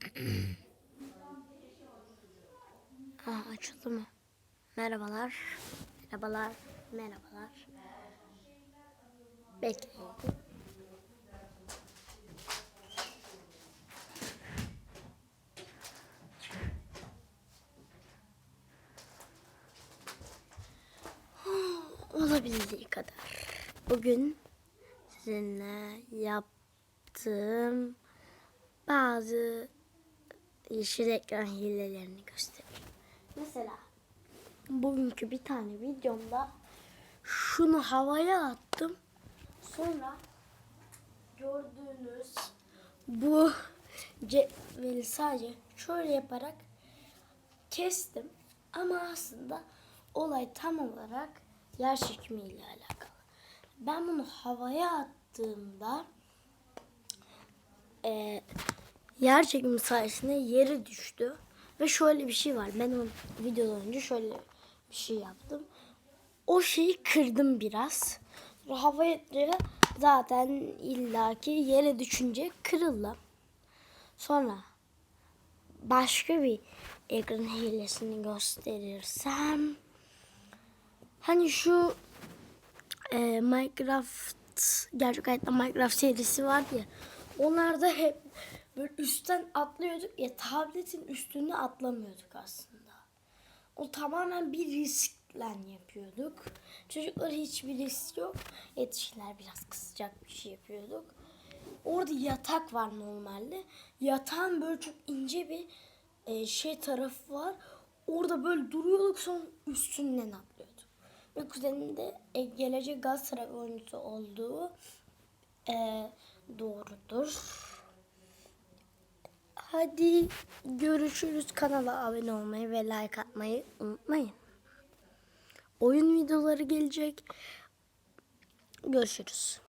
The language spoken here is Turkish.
Aa, açıldı mı? Merhabalar. Merhabalar. Merhabalar. Bekleyin. Olabildiği kadar. Bugün sizinle yaptığım bazı yeşil ekran hilelerini göstereyim. Mesela bugünkü bir tane videomda şunu havaya attım. Sonra gördüğünüz bu cetveli sadece şöyle yaparak kestim. Ama aslında olay tam olarak yer çekimiyle alakalı. Ben bunu havaya attığımda e, yer çekimi sayesinde yere düştü. Ve şöyle bir şey var. Ben o videodan önce şöyle bir şey yaptım. O şeyi kırdım biraz. Havaya atınca zaten illaki yere düşünce kırıldı. Sonra başka bir ekran hilesini gösterirsem hani şu e, Minecraft gerçek hayatta Minecraft serisi vardı ya onlarda hep böyle üstten atlıyorduk ya tabletin üstüne atlamıyorduk aslında. O tamamen bir riskle yapıyorduk. Çocuklar hiçbir risk yok. Yetişkinler biraz kısacak bir şey yapıyorduk. Orada yatak var normalde. Yatağın böyle çok ince bir e, şey tarafı var. Orada böyle duruyorduk sonra üstünden atlıyorduk. Ve kuzenim de e, gelecek Galatasaray oyuncusu olduğu e, doğrudur. Hadi görüşürüz. Kanala abone olmayı ve like atmayı unutmayın. Oyun videoları gelecek. Görüşürüz.